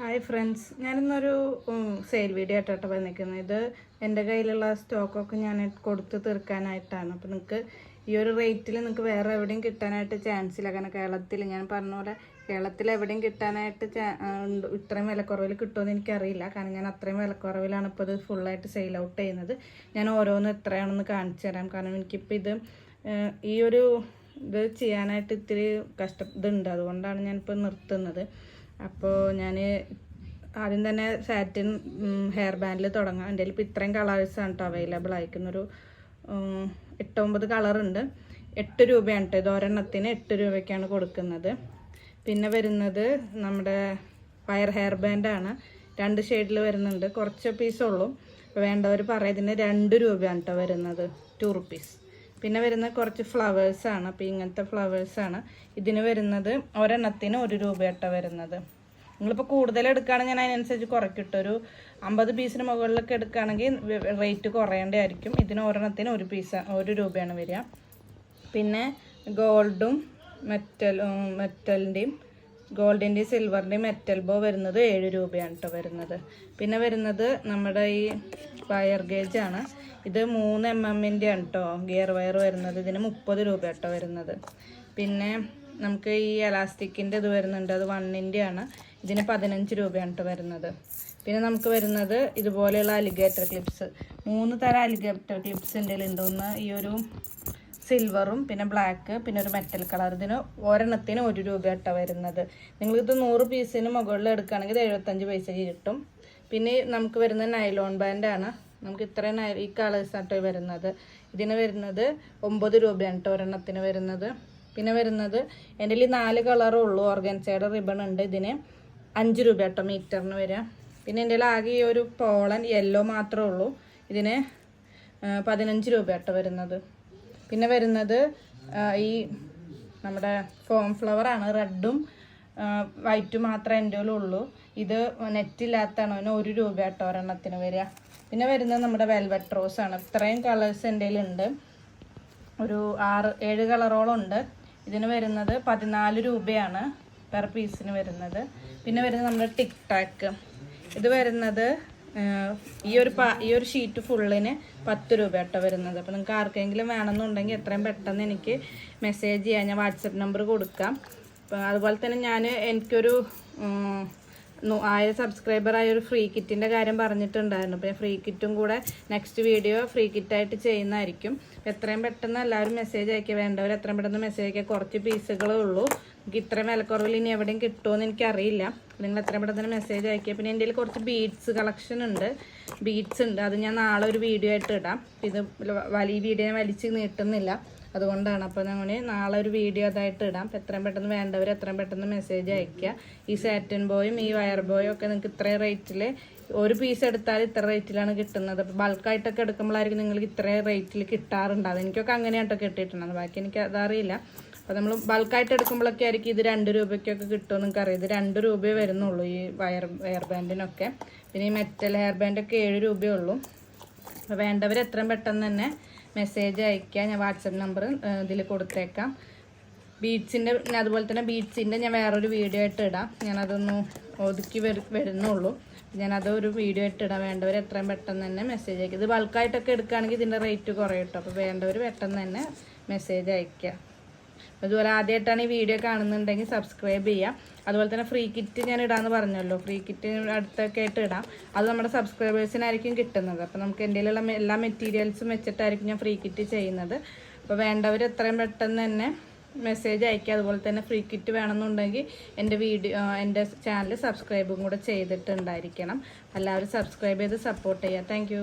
Hi friends ഞാനിന്നൊരു sale video ആയിട്ടാണ് വന്നിരിക്കുന്നത്. ഇത് എന്റെ കയ്യിലുള്ള സ്റ്റോക്കൊക്കെ ഞാൻ കൊടുത്ത് തീർക്കാനായിട്ടാണ്. അപ്പോൾ നിങ്ങൾക്ക് ഈ ഒരു റേറ്റിൽ നിങ്ങൾക്ക് വേറെ എവിടെയും കിട്ടാനായിട്ട് ചാൻസ് ഇല്ല. കാരണം കേരളത്തിൽ ഞാൻ പറഞ്ഞ പോലെ കേരളത്തിൽ എവിടെയും കിട്ടാനായിട്ട്. ഇത്രയും വിലക്കുറവിൽ കിട്ടുമെന്ന് എനിക്കറിയില്ല. കാരണം ഞാൻ അത്രയും വിലക്കുറവിലാണ് ഇപ്പോൾ ഇത് ഫുള്ളായിട്ട് സെയിൽ ഔട്ട് ചെയ്യുന്നത്. ഞാൻ ഓരോന്ന് എത്രയാണെന്ന് കാണിച്ചു തരാം. കാരണം എനിക്കിപ്പോൾ ഇത് ഈ ഒരു ഇത് ചെയ്യാനായിട്ട് ഇത്തിരി കഷ്ട ഇതുണ്ട്. അതുകൊണ്ടാണ് ഞാനിപ്പോൾ നിർത്തുന്നത്. അപ്പോൾ ഞാൻ ആദ്യം തന്നെ സാറ്റിൻ ഹെയർ ബാൻഡിൽ തുടങ്ങാം. എന്റെ ഇപ്പോൾ ഇത്രയും കളേഴ്സാണ് കേട്ടോ അവൈലബിൾ ആയിരിക്കുന്നൊരു എട്ടൊമ്പത് കളറുണ്ട് എട്ട് രൂപയാണ് കേട്ടോ ഇത് ഒരെണ്ണത്തിന് എട്ട് രൂപയ്ക്കാണ് കൊടുക്കുന്നത്. പിന്നെ വരുന്നത് നമ്മുടെ വയർ ഹെയർ ബാൻഡാണ് രണ്ട് ഷെയ്ഡിൽ വരുന്നുണ്ട്. കുറച്ച് പീസുള്ളൂ ഉള്ളൂ. വേണ്ടവർ പറയാം ഇതിന് രണ്ട് രൂപയാണ് കേട്ടോ വരുന്നത്. ടു റുപ്പീസ് പിന്നെ വരുന്ന കുറച്ച് ഫ്ലവേഴ്സാണ് അപ്പോൾ ഇങ്ങനത്തെ ഫ്ലവേഴ്സാണ് ഇതിന് വരുന്നത് ഒരെണ്ണത്തിന് ഒരു രൂപയട്ട വരുന്നത്. നിങ്ങളിപ്പോൾ കൂടുതൽ എടുക്കുകയാണെങ്കിൽ ഞാൻ അതിനനുസരിച്ച് കുറയ്ക്കിട്ടു ഒരു അമ്പത് പീസിന് മുകളിലൊക്കെ എടുക്കുകയാണെങ്കിൽ റേറ്റ് കുറയേണ്ടതായിരിക്കും. ഇതിന് ഒരെണ്ണത്തിന് ഒരു പീസ് ഒരു രൂപയാണ് വരിക. പിന്നെ ഗോൾഡും മെറ്റൽ മെറ്റലിന്റെയും ഗോൾഡിന്റെയും സിൽവറിന്റെയും മെറ്റൽ ബോ വരുന്നത് ഏഴ് രൂപയാണ് കേട്ടോ വരുന്നത്. പിന്നെ വരുന്നത് നമ്മുടെ ഈ വയർ ഗേജ് ആണ്. ഇത് മൂന്ന് എം എമ്മിന്റെ ആണ് കേട്ടോ ഗിയർ വയർ വരുന്നത്. ഇതിന് മുപ്പത് രൂപ കേട്ടോ വരുന്നത്. പിന്നെ നമുക്ക് ഈ എലാസ്റ്റിക്കിന്റെ ഇത് വരുന്നുണ്ട്. അത് വണ്ണിന്റെ ആണ്. ഇതിന് പതിനഞ്ച് രൂപയാണ് വരുന്നത്. പിന്നെ നമുക്ക് വരുന്നത് ഇതുപോലെയുള്ള അലിഗേറ്റർ ക്ലിപ്സ് മൂന്ന് തരം അലിഗേറ്റർ ക്ലിപ്സ് ഉണ്ട് ഒന്ന് ഈ ഒരു സിൽവറും പിന്നെ ബ്ലാക്ക് പിന്നെ ഒരു മെറ്റൽ കളർ ഇതിന് ഒരെണ്ണത്തിന് ഒരു രൂപ കേട്ടോ വരുന്നത്. നിങ്ങളിത് നൂറ് പീസിന് മുകളിൽ എടുക്കുകയാണെങ്കിൽ എഴുപത്തഞ്ച് പൈസ കിട്ടും. പിന്നെ നമുക്ക് വരുന്നത് നൈലോൺ ബാൻഡാണ് നമുക്ക് ഇത്രയും ഈ കളേഴ്സ് ആട്ടോ വരുന്നത്. ഇതിന് വരുന്നത് ഒമ്പത് രൂപയാണ് കേട്ടോ ഒരെണ്ണത്തിന് വരുന്നത്. പിന്നെ വരുന്നത് എന്റെ ഈ നാല് കളറുള്ളൂ ഓർഗൻസയുടെ റിബൺ ഉണ്ട് ഇതിന്. അഞ്ച് രൂപ കേട്ടോ മീറ്ററിന് വരിക. പിന്നെ എന്റെ ആകെ ഈ ഒരു പോളൻ യെല്ലോ മാത്രമേ ഉള്ളൂ. ഇതിന് പതിനഞ്ച് രൂപ കേട്ടോ വരുന്നത്. പിന്നെ വരുന്നത് ഈ നമ്മുടെ ഫോം ഫ്ലവറാണ് റെഡും വൈറ്റും മാത്രമേ എന്റെ ഉള്ളൂ. ഇത് നെറ്റില്ലാത്തതാണ് അതിന് ഒരു രൂപ കേട്ടോ ഒരെണ്ണത്തിന് വരിക. പിന്നെ വരുന്നത് നമ്മുടെ വെൽവെറ്റ് റോസ് ആണ്. ഇത്രയും കളേഴ്സ് എന്റെ ഉണ്ട്. ഒരു ആറ് ഏഴ് കളറോളം ഉണ്ട്. ഇതിന് വരുന്നത് പതിനാല് രൂപയാണ്. പെർ പീസിന് വരുന്നത്. പിന്നെ വരുന്നത് നമ്മുടെ ടിക് ടാക്ക് ഇത് വരുന്നത് ഈ ഒരു പാ ഈ ഒരു ഷീറ്റ് ഫുള്ളിന് പത്ത് രൂപ കേട്ടോ വരുന്നത്. അപ്പോൾ നിങ്ങൾക്ക് ആർക്കെങ്കിലും വേണമെന്നുണ്ടെങ്കിൽ എത്രയും പെട്ടെന്ന് എനിക്ക് മെസ്സേജ് ചെയ്യാം. ഞാൻ വാട്സപ്പ് നമ്പർ കൊടുക്കാം. അപ്പം അതുപോലെ തന്നെ ഞാൻ എനിക്കൊരു ആയിരം സബ്സ്ക്രൈബർ ആയ ഒരു ഫ്രീ കിറ്റിന്റെ കാര്യം പറഞ്ഞിട്ടുണ്ടായിരുന്നു. അപ്പോൾ ഫ്രീ കിറ്റും കൂടെ നെക്സ്റ്റ് വീഡിയോ ഫ്രീ കിറ്റായിട്ട് ചെയ്യുന്നതായിരിക്കും. എത്രയും പെട്ടെന്ന് എല്ലാവരും മെസ്സേജ് അയക്കുക വേണ്ടവർ എത്രയും പെട്ടെന്ന് മെസ്സേജ് അയക്കുക കുറച്ച് പീസുകളേ ഉള്ളൂ. എനിക്ക് ഇത്രയും വിലക്കുറവിൽ ഇനി എവിടെയും കിട്ടുമെന്ന് എനിക്കറിയില്ല. നിങ്ങൾ എത്രയും പെട്ടെന്ന് മെസ്സേജ് അയക്കുക പിന്നെ എന്റെ കുറച്ച് ബീഡ്സ് കളക്ഷൻ ഉണ്ട്. ബീഡ്സ് ഉണ്ട്. അത് ഞാൻ നാളെ ഒരു വീഡിയോ ആയിട്ട് ഇടാം. ഇത് വലിയ വീഡിയോ ഞാൻ വലിച്ച് നീട്ടുന്നില്ല. അതുകൊണ്ടാണ് അപ്പോൾ ഞങ്ങൾ നാളെ ഒരു വീഡിയോ അതായിട്ട് ഇടാം. അപ്പോൾ എത്രയും പെട്ടെന്ന് വേണ്ടവർ എത്രയും പെട്ടെന്ന് മെസ്സേജ് അയക്കുക ഈ സാറ്റൻ ബോയും ഈ വയർ ബോയും ഒക്കെ നിങ്ങൾക്ക് ഇത്രയും റേറ്റിൽ ഒരു പീസ് എടുത്താൽ ഇത്ര റേറ്റിലാണ് കിട്ടുന്നത്. അപ്പോൾ ബൾക്കായിട്ടൊക്കെ എടുക്കുമ്പോഴായിരിക്കും നിങ്ങൾക്ക് ഇത്രയും റേറ്റിൽ കിട്ടാറുണ്ടാവും എനിക്കൊക്കെ അങ്ങനെയാട്ടോ കിട്ടിയിട്ടുള്ളത് ബാക്കി എനിക്ക് അതറിയില്ല. അപ്പോൾ നമ്മൾ ബൾക്കായിട്ട് എടുക്കുമ്പോഴൊക്കെ ആയിരിക്കും ഇത് രണ്ട് രൂപയ്ക്കൊക്കെ കിട്ടുമെന്ന് അറിയാം. ഇത് രണ്ട് രൂപയേ വരുന്നുള്ളൂ ഈ വയർ വയർ ബാൻഡിനൊക്കെ പിന്നെ ഈ മെറ്റൽ ഹെയർ ബാൻഡൊക്കെ ഏഴ് രൂപയേ ഉള്ളൂ. അപ്പോൾ വേണ്ടവർ എത്രയും പെട്ടെന്ന് തന്നെ മെസ്സേജ് അയക്കുക ഞാൻ വാട്സപ്പ് നമ്പർ ഇതിൽ കൊടുത്തേക്കാം. പിന്നെ അതുപോലെ തന്നെ ബീഡ്സിന്റെ ഞാൻ വേറൊരു വീഡിയോ ആയിട്ട് ഇടാം. ഞാനതൊന്ന് ഒതുക്കി വരു വരുന്നുള്ളൂ. ഞാനത് ഒരു വീഡിയോ ആയിട്ട് ഇടാം. വേണ്ടവർ എത്രയും പെട്ടെന്ന് തന്നെ മെസ്സേജ് അയക്കുക ഇത് ബൾക്കായിട്ടൊക്കെ എടുക്കുകയാണെങ്കിൽ ഇതിന്റെ റേറ്റ് കുറയും കേട്ടോ. അപ്പോൾ വേണ്ടവർ പെട്ടെന്ന് തന്നെ മെസ്സേജ് അയക്കുക അതുപോലെ ആദ്യമായിട്ടാണ് ഈ വീഡിയോ കാണുന്നുണ്ടെങ്കിൽ സബ്സ്ക്രൈബ് ചെയ്യാം അതുപോലെ തന്നെ ഫ്രീ കിറ്റ് ഞാൻ ഇടാന്ന് പറഞ്ഞല്ലോ. ഫ്രീ കിറ്റ് അടുത്തൊക്കെ ആയിട്ട് ഇടാം. അത് നമ്മുടെ സബ്സ്ക്രൈബേഴ്സിനായിരിക്കും കിട്ടുന്നത്. അപ്പോൾ നമുക്ക് എന്റെ കയ്യിലുള്ള എല്ലാ മെറ്റീരിയൽസും വെച്ചിട്ടായിരിക്കും ഞാൻ ഫ്രീ കിറ്റ് ചെയ്യുന്നത്. അപ്പോൾ വേണ്ടവർ എത്രയും പെട്ടെന്ന് തന്നെ മെസ്സേജ് അയക്കുക അതുപോലെ തന്നെ ഫ്രീ കിറ്റ് വേണമെന്നുണ്ടെങ്കിൽ എന്റെ വീഡിയോ എന്റെ ചാനൽ സബ്സ്ക്രൈബും കൂടെ ചെയ്തിട്ടുണ്ടായിരിക്കണം. എല്ലാവരും സബ്സ്ക്രൈബ് ചെയ്ത് സപ്പോർട്ട് ചെയ്യുക. താങ്ക്